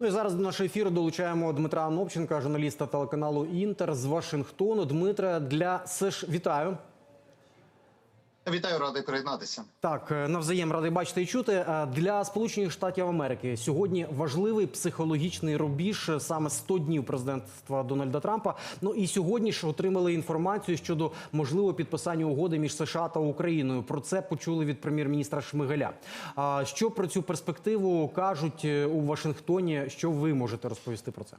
Ну і зараз до нашого ефіру долучаємо Дмитра Анопченка, журналіста телеканалу Інтер з Вашингтону. Дмитре, для США... вітаю. Вітаю, радий приєднатися. Так, е, навзаєм радий бачити і чути. Е, Для Сполучених Штатів Америки сьогодні важливий психологічний рубіж е, саме 100 днів президентства Дональда Трампа. Ну і сьогодні ж отримали інформацію щодо можливого підписання угоди між США та Україною. Про це почули від прем'єр-міністра Шмигаля. А що про цю перспективу кажуть у Вашингтоні? Що ви можете розповісти про це?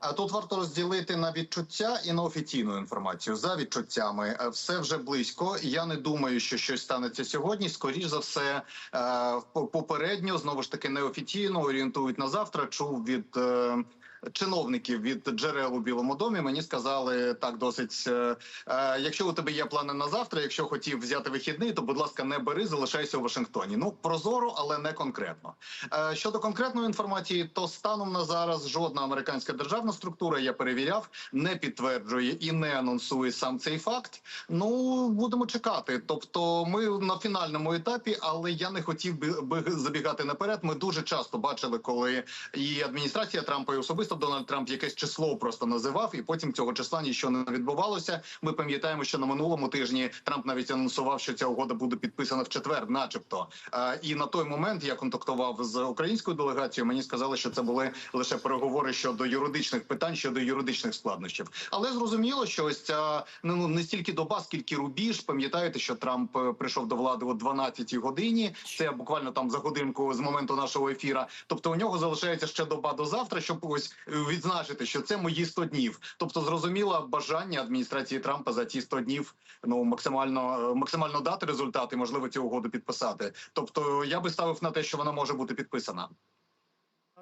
А тут варто розділити на відчуття і на офіційну інформацію. За відчуттями е, все вже близько. Я не думаю, що щось станеться сьогодні. Скоріш за все, е, попередньо знову ж таки неофіційно орієнтують на завтра. Чув від. Чиновників від джерел у Білому домі мені сказали так досить. е, е, якщо у тебе є плани на завтра, якщо хотів взяти вихідний, то будь ласка, не бери, залишайся у Вашингтоні. Ну прозоро, але не конкретно. Е, щодо конкретної інформації, то станом на зараз жодна американська державна структура, я перевіряв, не підтверджує і не анонсує сам цей факт. Ну будемо чекати. Тобто, ми на фінальному етапі, але я не хотів би, би забігати наперед. Ми дуже часто бачили, коли і адміністрація Трампа, і особисто Дональд Трамп якесь число просто називав, і потім цього числа нічого не відбувалося. Ми пам'ятаємо, що на минулому тижні Трамп навіть анонсував, що ця угода буде підписана в четвер, начебто. Е, І на той момент я контактував з українською делегацією. Мені сказали, що це були лише переговори щодо юридичних питань, щодо юридичних складнощів. Але зрозуміло, що ось ця ну не стільки доба, скільки рубіж. Пам'ятаєте, що Трамп е, прийшов до влади о 12-й годині. Це буквально там за годинку з моменту нашого ефіра. Тобто у нього залишається ще доба до завтра, щоб ось відзначити, що це мої 100 днів. Тобто, зрозуміло бажання адміністрації Трампа за ці 100 днів ну максимально максимально дати результати, можливо, цю угоду підписати. Тобто, я би ставив на те, що вона може бути підписана.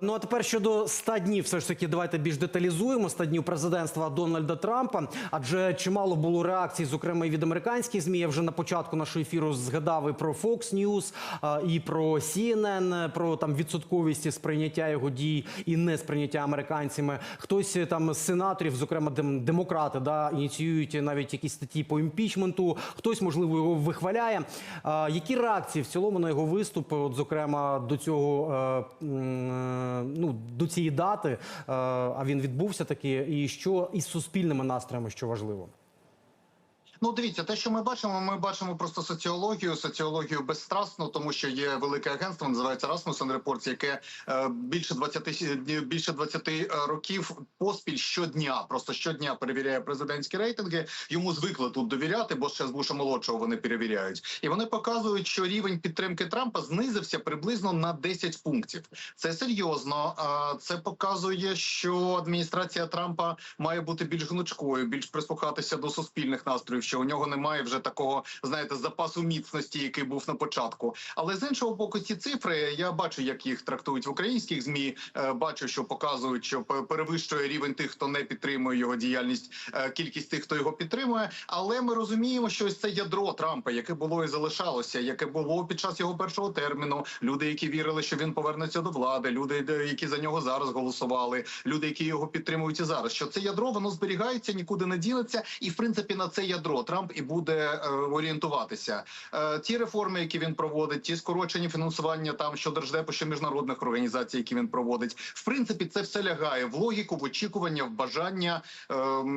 Ну а тепер щодо 100 днів, все ж таки, давайте більш деталізуємо 100 днів президентства Дональда Трампа. Адже чимало було реакцій, зокрема і від американських змі. Я вже на початку нашого ефіру згадав і про Fox News, і про CNN, про там відсотковість сприйняття його дій і не сприйняття американцями. Хтось е, там з сенаторів, зокрема дем- демократи, да ініціюють навіть якісь статті по імпічменту. Хтось можливо його вихваляє. Які реакції в цілому на його виступ? От зокрема до цього. Е, Ну, до цієї дати, е, а він відбувся таки, і що із суспільними настроями, що важливо. Ну, дивіться, те, що ми бачимо, ми бачимо просто соціологію, соціологію безстрасну, тому що є велике агентство, називається Rasmussen Reports, яке е, більше 20 більше 20 років поспіль щодня, просто щодня перевіряє президентські рейтинги. Йому звикли тут довіряти, бо ще з Буша молодшого вони перевіряють, і вони показують, що рівень підтримки Трампа знизився приблизно на 10 пунктів. Це серйозно. Це показує, що адміністрація Трампа має бути більш гнучкою, більш прислухатися до суспільних настроїв. Що у нього немає вже такого, знаєте, запасу міцності, який був на початку. Але з іншого боку, ці цифри я бачу, як їх трактують в українських змі. Е, Бачу, що показують, що пе- перевищує рівень тих, хто не підтримує його діяльність, е, кількість тих, хто його підтримує. Але ми розуміємо, що ось це ядро Трампа, яке було і залишалося, яке було під час його першого терміну. Люди, які вірили, що він повернеться до влади, люди, які за нього зараз голосували, люди, які його підтримують і зараз. Що це ядро воно зберігається, нікуди не дінеться, і в принципі на це ядро Трамп і буде е, орієнтуватися. Е, ті реформи, які він проводить, ті скорочені фінансування там що держдепу, що міжнародних організацій, які він проводить, в принципі, це все лягає в логіку, в очікування, в бажання е,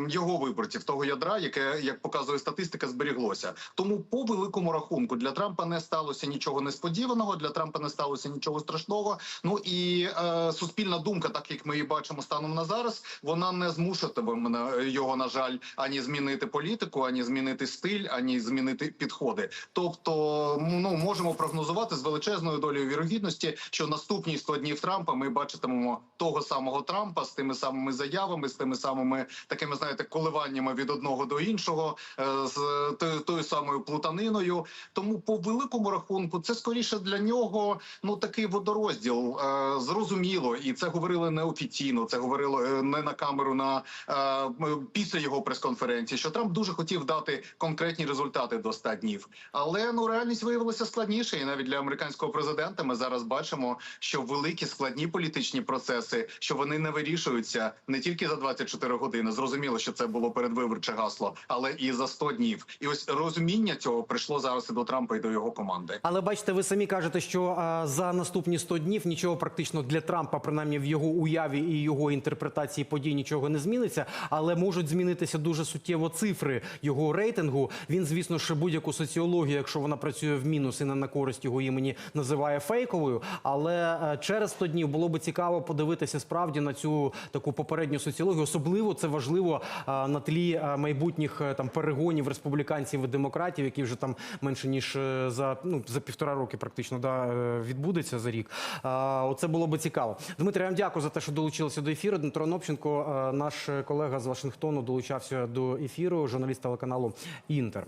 його виборців, того ядра, яке як показує статистика, зберіглося. Тому по великому рахунку для Трампа не сталося нічого несподіваного. Для Трампа не сталося нічого страшного. Ну і е, суспільна думка, так як ми її бачимо станом на зараз, вона не змушуватиме його, на жаль, ані змінити політику, ані змінити стиль, ані змінити підходи. Тобто, ну можемо прогнозувати з величезною долею вірогідності, що наступні 100 днів Трампа ми бачитимемо того самого Трампа з тими самими заявами, з тими самими такими, знаєте, коливаннями від одного до іншого, е, з тою, самою плутаниною. Тому по великому рахунку це скоріше для нього ну такий водорозділ. Е, зрозуміло, і це говорили неофіційно. Це говорило е, не на камеру на після його прес-конференції. Що Трамп дуже хотів дати показати конкретні результати до 100 днів. Але ну реальність виявилася складніше, і навіть для американського президента ми зараз бачимо, що великі складні політичні процеси, що вони не вирішуються не тільки за 24 години. Зрозуміло, що це було передвиборче гасло, але і за 100 днів. І ось розуміння цього прийшло зараз і до Трампа, і до його команди. Але бачите, ви самі кажете, що а, за наступні 100 днів нічого практично для Трампа, принаймні в його уяві і його інтерпретації подій нічого не зміниться. Але можуть змінитися дуже суттєво цифри його рейтингу. Він, звісно ж, будь-яку соціологію, якщо вона працює в мінус і не на користь його імені, називає фейковою. Але е, через 100 днів було би цікаво подивитися справді на цю таку попередню соціологію. Особливо це важливо на тлі майбутніх е, там перегонів республіканців і демократів, які вже там менше ніж е, за ну за півтора роки практично да е, відбудеться за рік. Оце було би цікаво. Дмитрий, я вам дякую за те, що долучилися до ефіру. Дмитро Нопченко, е, наш колега з Вашингтону, долучався до ефіру, журналіст телеканалу Інтер.